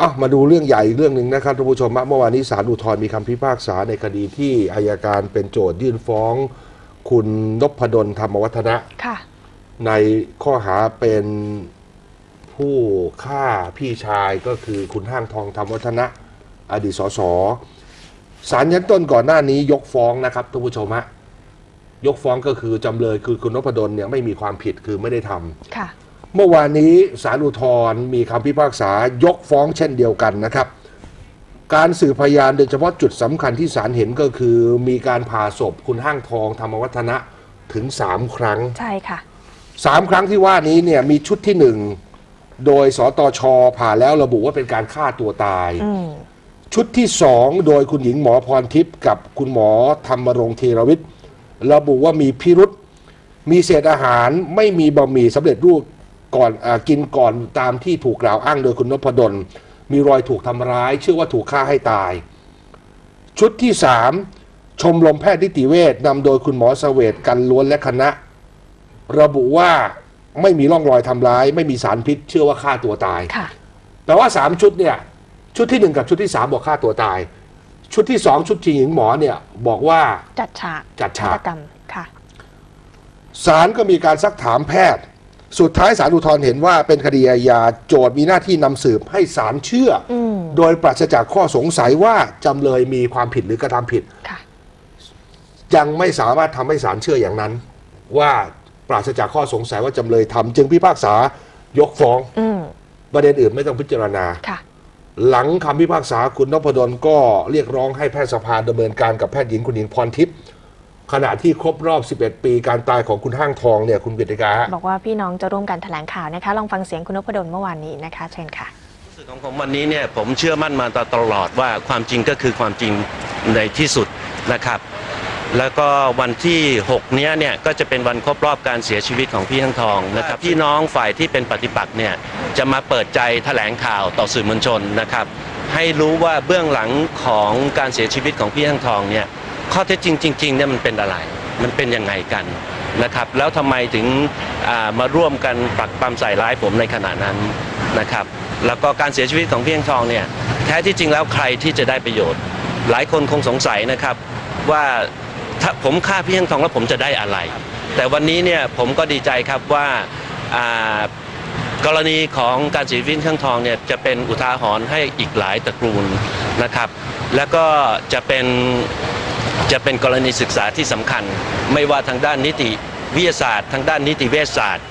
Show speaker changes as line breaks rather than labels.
อะมาดูเรื่องใหญ่อีกเรื่องหนึ่งนะครับท่านผู้ชมเมื่อวานนี้ศาลอุทธรณ์มีคำพิพากษาในคดีที่อายการเป็นโจทยื่นฟ้อง คุณนพดลธรรมวัฒนะ
ค่ะ
ในข้อหาเป็นผู้ฆ่าพี่ชายก็คือคุณห้างทองธรรมวัฒนะ อดีตสสศาลชั้นต้นก่อนหน้านี้ยกฟ้องนะครับท่านผู้ชมฮะยกฟ้องก็คือจำเลยคือคุณนพดลเนี่ยไม่มีความผิดคือไม่ได้ทำ
ค่ะ
เมื่อวานนี้ศาลอุทธรณ์มีคำพิพากษายกฟ้องเช่นเดียวกันนะครับ การสืบพยานโดยเฉพาะจุดสำคัญที่ศาลเห็นก็คือ มีการผ่าศพคุณห้างทองธรรมวัฒนะถึง 3 ครั้ง
ใช่ค่ะ
3 ครั้งที่ว่านี้เนี่ยมีชุดที่ 1 โดยสตชผ่าแล้วระบุว่าเป็นการฆ่าตัวตาย
อืม
ชุดที่ 2 โดยคุณหญิงหมอพรทิพย์กับคุณหมอธรรมรงค์ธีรวิทย์ระบุว่ามีพิรุษมีเศษอาหารไม่มีบะหมี่สำเร็จรูป ก่อนอากินก่อนตามที่ถูกกล่าวอ้างโดยคุณนพดล มีรอยถูกทำร้าย เชื่อว่าถูกฆ่าให้ตาย ชุดที่ 3 ชมรมแพทย์นิติเวชนำโดยคุณหมอเสเวตกันล้วนและคณะ ระบุว่าไม่มีร่องรอยทำร้าย ไม่มีสารพิษ เชื่อว่าฆ่าตัวตาย
ค่ะ
แต่ว่าสามชุดเนี่ย ชุดที่หนึ่งกับชุดที่สามบอกฆ่าตัวตาย ชุดที่สองชุดจีหญิงหมอเนี่ยบอกว่า
จัดฉาก
จัดฉาก
ฆตกรรมค่ะ
ศาลก็มีการซักถามแพทย์ สุดท้ายศาลอุทธรณ์เห็นว่าเป็นคดีอาญาโจทย์มีหน้าที่นำสืบให้ศาลเชื่ออ
ม
โดยปราศจากข้อสงสัยว่าจำเลยมีความผิดหรือกระทำผิด
ค่ะ
ยังไม่สามารถทำให้ศาลเชื่ออย่างนั้น ว่าปราศจากข้อสงสัยว่าจำเลยทำจึงพิพากษายกฟ้อง
อืม
ประเด็นอื่นไม่ต้องพิจารณา
ค่ะ
หลังคำพิพากษาคุณนพดลก็เรียกร้องให้แพทยสภาดำเนินการกับแพทย์หญิงคุณหญิงพรทิพย์ ขณะที่ครบรอบ 11 ปีการตายของคุณห้างทองเนี่ยคุณกิติกาฮะ
บอกว่าพี่น้องจะร่วมกันแถลงข่าวนะคะ ลองฟังเสียงคุณนพดลเมื่อวานนี้นะคะ เชิญค่ะ
รู้สึกของผมวันนี้เนี่ยผมเชื่อมั่นมาตลอดว่าความจริงก็คือความจริงในที่สุดนะครับ แล้วก็วันที่6เนี้ยเนี่ยก็จะเป็นวันครบรอบการเสียชีวิตของพี่ทั้งทองนะครับพี่น้องฝ่ายที่เป็นปฏิปักษ์เนี่ยจะมาเปิดใจแถลงข่าวต่อสื่อมวลชนนะครับ ให้รู้ว่าเบื้องหลังของการเสียชีวิตของพี่ทั้งทองเนี่ย ข้อเท็จจริงจริงๆเนี่ยมันเป็นอะไร มันเป็นยังไงกันนะครับ แล้วทำไมถึงมาร่วมกันปรักปรำใส่ร้ายผมในขณะนั้นนะครับ แล้วก็การเสียชีวิตของพี่ทั้งทองเนี่ยแท้ที่จริงแล้วใครที่จะได้ประโยชน์ หลายคนคงสงสัยนะครับว่าถ้าผมฆ่าพี่ทั้งทองแล้วผมจะได้อะไร แต่วันนี้เนี่ยผมก็ดีใจครับว่าอ่ากรณีของการเสียชีวิตข้างทองเนี่ยจะเป็นอุทาหรณ์ให้อีกหลายตระกูลนะครับ แล้วก็จะเป็น จะเป็นกรณีศึกษาที่สำคัญ ไม่ว่าทางด้านนิติวิทยาศาสตร์ ทางด้านนิติเวชศาสตร์